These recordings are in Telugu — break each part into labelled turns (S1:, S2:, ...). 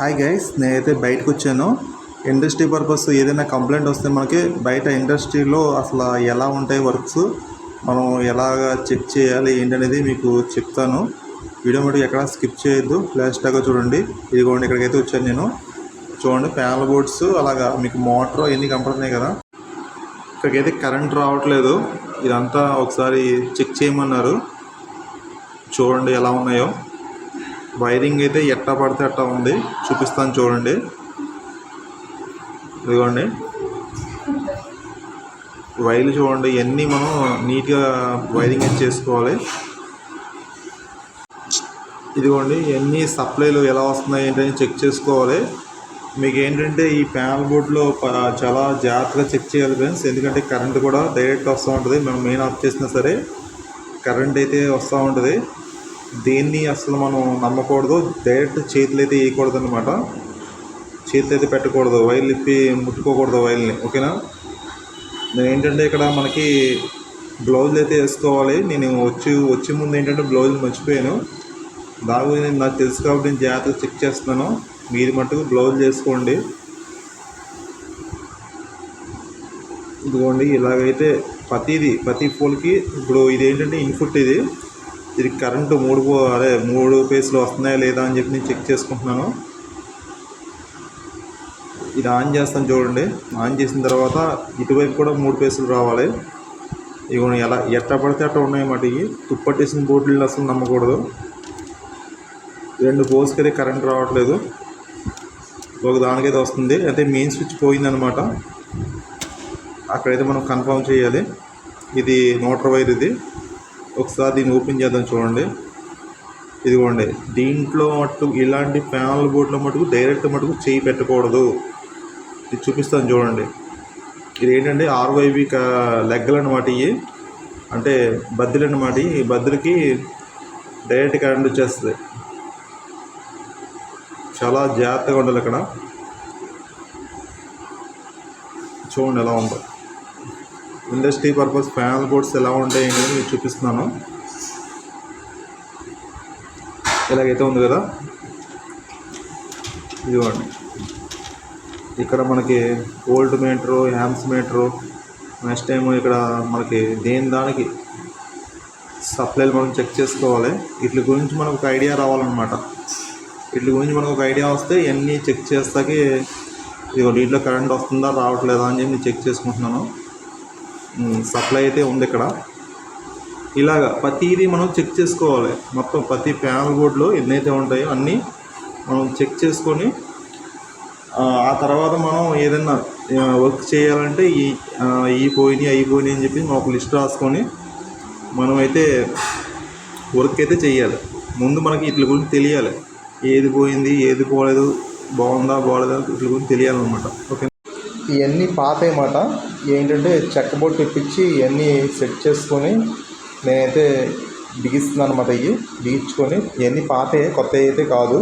S1: హాయ్ గైస్ నేనైతే బయటకు వచ్చాను. ఇండస్ట్రీ పర్పస్ ఏదైనా కంప్లైంట్ వస్తే మనకి బయట ఇండస్ట్రీలో అసలు ఎలా ఉంటాయి వర్క్స్ మనం ఎలాగ చెక్ చేయాలి? ఏంటనేది మీకు చెప్తాను. వీడియో మటుకు ఎక్కడ స్కిప్ చేయొద్దు. లాస్ట్గా చూడండి. ఇదిగోండి ఇక్కడికైతే వచ్చాను నేను. చూడండి ప్యానల్ బోర్డ్స్ అలాగా మీకు మోటార్ ఎన్ని కనపడుతున్నాయి కదా? ఇక్కడికైతే కరెంట్ రావట్లేదు. ఇదంతా ఒకసారి చెక్ చేయమన్నారు. చూడండి ఎలా ఉన్నాయో. వైరింగ్ అయితే ఎట్టా పడితే అట్టా ఉంది. చూపిస్తాను చూడండి. ఇదిగోండి. వైర్లు చూడండి ఇవన్నీ మనం నీట్గా వైరింగ్ అయితే చేసుకోవాలి. ఇదిగోండి ఇవన్నీ సప్లైలు ఎలా వస్తున్నాయి ఏంటని చెక్ చేసుకోవాలి. మీకు ఏంటంటే ఈ ప్యానల్ బోర్డులో చాలా జాగ్రత్తగా చెక్ చేయాలి ఫ్రెండ్స్. ఎందుకంటే కరెంట్ కూడా డైరెక్ట్ వస్తూ ఉంటుంది. మనం మెయిన్ ఆఫ్ చేసినా సరే కరెంట్ అయితే వస్తూ ఉంటుంది. దేన్ని అసలు మనం నమ్మకూడదు? డైరెక్ట్ చేతులు అయితే వేయకూడదు అనమాట చేతులు అయితే పెట్టకూడదు. వైర్లు ఇప్పి ముట్టుకోకూడదు వైర్ని. ఓకేనా? నేను ఏంటంటే ఇక్కడ మనకి బ్లౌజులు అయితే వేసుకోవాలి. నేను వచ్చి వచ్చే ముందు ఏంటంటే బ్లౌజులు మర్చిపోయాను. దాని గురించి నాకు తెలుసు కాబట్టి నేను జాగ్రత్తగా చెక్ చేస్తున్నాను. మీరు మట్టుకు బ్లౌజ్ చేసుకోండి ఇదిగోండి ఇలాగైతే ప్రతిది ప్రతి పూలకి ఇప్పుడు ఇది ఏంటంటే ఇన్పుట్ ఇది. ఇది కరెంటు మూడు పో అదే మూడు ఫేస్లు వస్తున్నాయా లేదా అని చెప్పి నేను చెక్ చేసుకుంటున్నాను. ఇది ఆన్ చేస్తాను చూడండి. ఆన్ చేసిన తర్వాత ఇటువైపు కూడా మూడు ఫేసులు రావాలి. ఇవి ఎలా ఎట్లా పడితే అట్లా మాట ఇవి. తుప్పట్టేసిన బోర్డులు అసలు నమ్మకూడదు. రెండు పోల్స్కి కరెంట్ రావట్లేదు. ఒక దానికైతే వస్తుంది. అయితే మెయిన్ స్విచ్ పోయిందనమాట అక్కడైతే మనం కన్ఫర్మ్ చేయాలి. ఇది మోటార్ వైర్ ఇది. ఒకసారి దీన్ని ఓపెన్ చేద్దాం చూడండి. ఇదిగోండి దీంట్లో మటుకు ఇలాంటి ప్యానల్ బోర్డులో మటుకు డైరెక్ట్ మటుకు చేయి పెట్టకూడదు. ఇది చూపిస్తాను చూడండి. ఇది ఏంటంటే ఆర్వైవి లెగ్గలు అనమాట ఇవి. అంటే బద్దెలు అనమాట ఈ బద్దెలకి డైరెక్ట్ కరెంట్ వచ్చేస్తుంది. చాలా జాగ్రత్తగా ఉండాలి ఇక్కడ చూడండి ఎలా ఉందో. ఇండస్ట్రీ పర్పస్ ప్యానల్ బోర్డ్స్ ఎలా ఉంటాయి అనేది మీకు చూపిస్తున్నాను. ఇలాగైతే ఉంది కదా. ఇదిగోండి. ఇక్కడ మనకి ఓల్డ్ మీటరు హ్యామ్స్ మీటరు నెక్స్ట్ టైం ఇక్కడ మనకి దేని దానికి సప్లైలు మనం చెక్ చేసుకోవాలి. వీటి గురించి మనకు ఒక ఐడియా రావాలన్నమాట. వీటి గురించి మనకు ఒక ఐడియా వస్తే ఇవన్నీ చెక్ చేస్తాకి ఇదిగో దీంట్లో కరెంట్ వస్తుందా రావట్లేదా అని చెప్పి నేను చెక్ చేసుకుంటున్నాను. సప్లై అయితే ఉంది ఇక్కడ. ఇలాగ ప్రతిదీ మనం చెక్ చేసుకోవాలి. మొత్తం ప్రతి ప్యానల్ బోర్డులో ఎన్నైతే ఉంటాయో అన్నీ మనం చెక్ చేసుకొని ఆ తర్వాత మనం ఏదైనా వర్క్ చేయాలంటే ఈ ఈ పోయినాయి అవి పోయినాయి అని చెప్పి మనం ఒక లిస్ట్ రాసుకొని మనం అయితే వర్క్ అయితే చేయాలి. ముందు మనకి వీటి గురించి తెలియాలి. ఏది పోయింది ఏది పోలేదు బాగుందా బాగలేదా వీటి గురించి తెలియాలన్నమాట. ఓకే ఇవన్నీ పాత అన్నమాట ఏంటంటే చెక్క బోర్డు తెప్పించి ఇవన్నీ సెట్ చేసుకొని నేనైతే బిగిస్తున్నాను అనమాట ఇవి బిగించుకొని ఇవన్నీ పాతే కొత్త అయితే కాదు.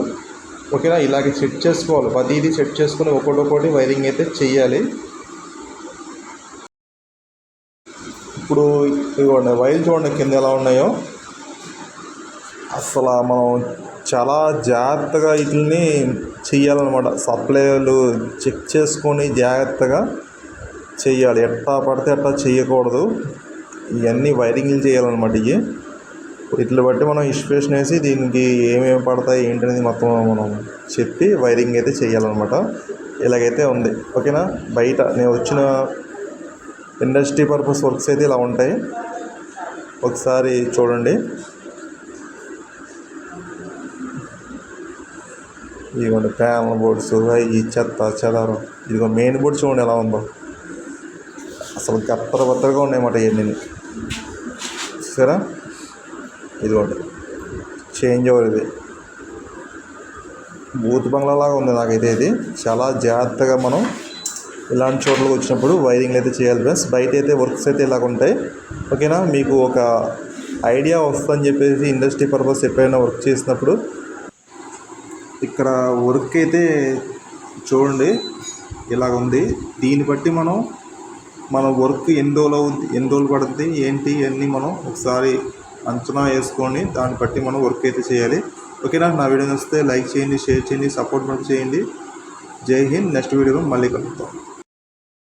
S1: ఓకేనా? ఇలాగే సెట్ చేసుకోవాలి. ప్రతిదీ సెట్ చేసుకొని ఒకటి వైరింగ్ అయితే చేయాలి ఇప్పుడు ఇదిగోండి వైర్లు చూడండి కింద ఎలా ఉన్నాయో. అసలు మనం చాలా జాగ్రత్తగా వీటిని చెయ్యాలన్నమాట. సప్లైలు చెక్ చేసుకొని జాగ్రత్తగా చెయ్యాలి. ఎట్టా పడితే అట్టా చేయకూడదు ఇవన్నీ వైరింగ్లు చేయాలన్నమాట ఇవి. వీటిని బట్టి మనం ఇన్స్పిరేషన్ వేసి దీనికి ఏమేమి పడతాయి ఏంటనేది మొత్తం మనం చెప్పి వైరింగ్ అయితే చేయాలన్నమాట ఇలాగైతే ఉంది. ఓకేనా? బయట నేను వచ్చిన ఇండస్ట్రీ పర్పస్ వర్క్స్ అయితే ఇలా ఉంటాయి. ఒకసారి చూడండి. ఇదిగోండి ప్యానల్ బోర్డ్స్ ఈ చెత్త చెదారం. ఇదిగో మెయిన్ బోర్డు చూడండి ఎలా ఉందో. అసలు గత్తర బత్తరగా ఉన్నాయన్నమాట ఇవన్నీ చూసారా? ఇదిగోండి చేంజ్ ఓవర్ ఇది. బూత్ బంగ్లాలాగా ఉంది నాకైతే ఇది. చాలా జాగ్రత్తగా మనం ఇలాంటి చోట్లకు వచ్చినప్పుడు వైరింగ్ అయితే చేయాలి ఫ్రెండ్స్ బయట అయితే వర్క్స్ అయితే ఇలాగ ఉంటాయి. ఓకేనా? మీకు ఒక ఐడియా వస్తుందని చెప్పేసి ఇండస్ట్రీ పర్పస్ ఎప్పుడైనా వర్క్ చేసినప్పుడు ఇక్కడ వర్క్ అయితే చూడండి ఇలాగ ఉంది. దీన్ని బట్టి మనం మన వర్క్ ఎన్ని రోజులు అవుద్ది ఎన్ని రోజులు పడుతుంది ఏంటి ఇవన్నీ మనం ఒకసారి అంచనా వేసుకొని దాన్ని బట్టి మనం వర్క్ అయితే చేయాలి. ఓకేనా నా? వీడియో నచ్చితే లైక్ చేయండి షేర్ చేయండి సపోర్ట్ మనకు చేయండి. జై హింద్. నెక్స్ట్ వీడియోలో మళ్ళీ కలుపుతాం